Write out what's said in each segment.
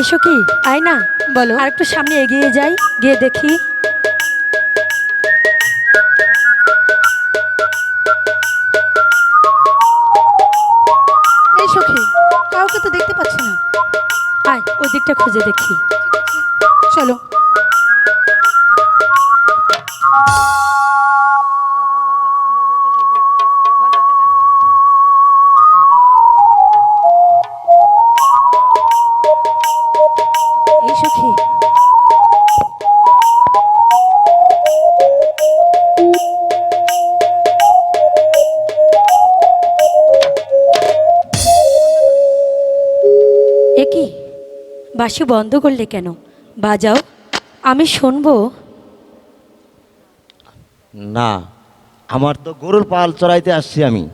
এসো কি? আয় না, বলো। আর একটু সামনে এগিয়ে যাই, গিয়ে দেখি। এই সখী কাউকে তো দেখতে পাচ্ছি না। আয়, ওই দিকটা খুঁজে দেখি। চলো। বাসি বন্ধ করলে কেন? বাজাও আমি শুনব। না আমার তো গরুর পাল চড়াইতে আসছি আমি।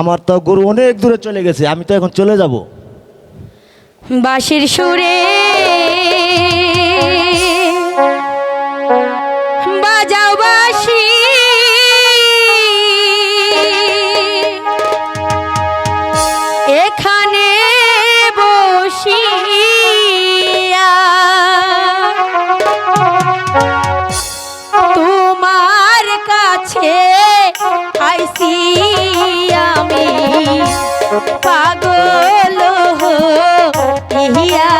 আমার তো গরু অনেক দূরে চলে গেছে আমি তো এখন চলে যাব। বাসির সুরে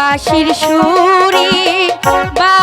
বাঁশির সুরে বাজাও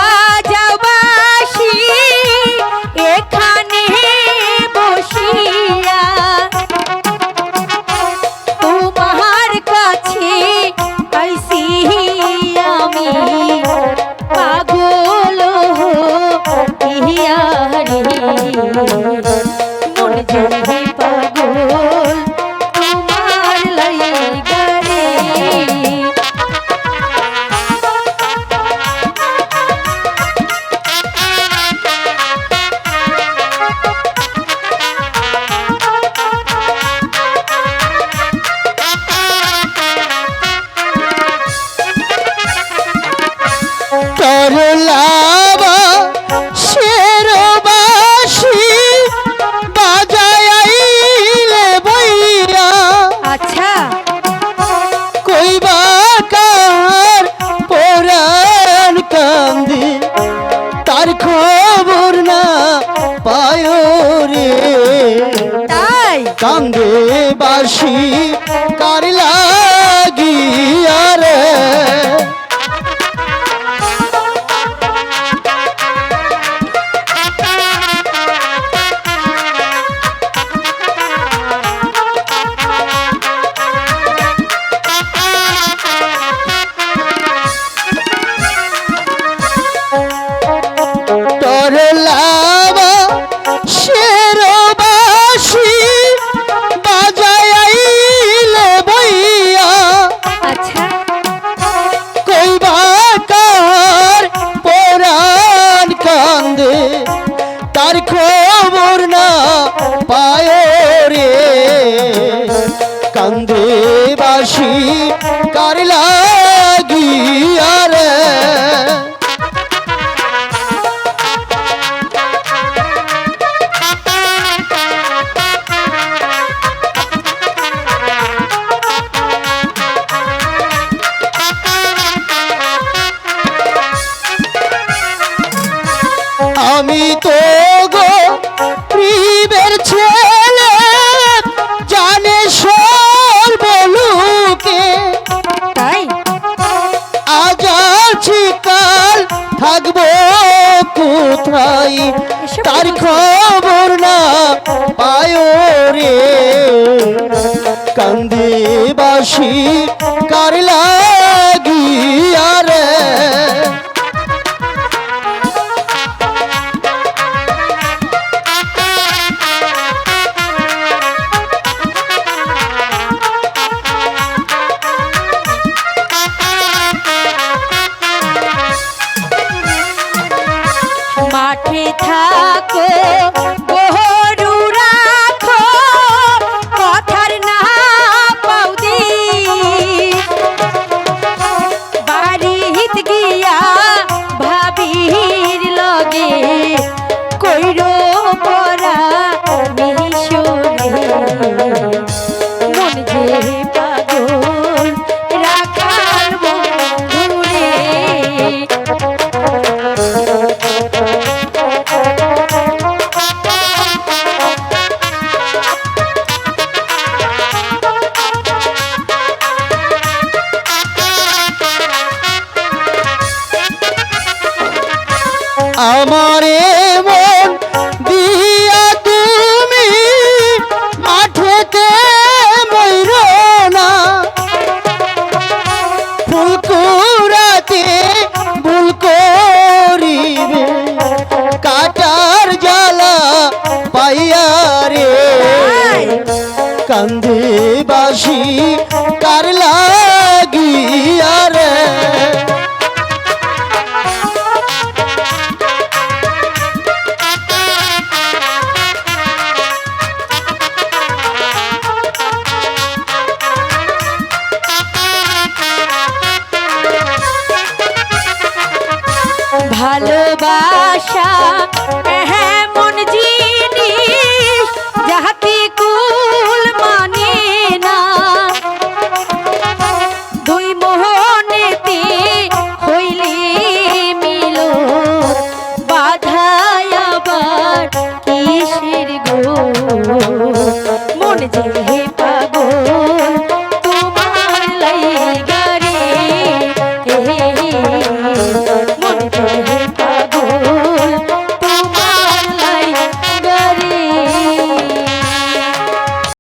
রে তাই? কান্দে বাসি কার লাগিয়া রে থাকব কোথায় তার? খবর না পায় রে কান্দে বাসি কার আমারে বাসা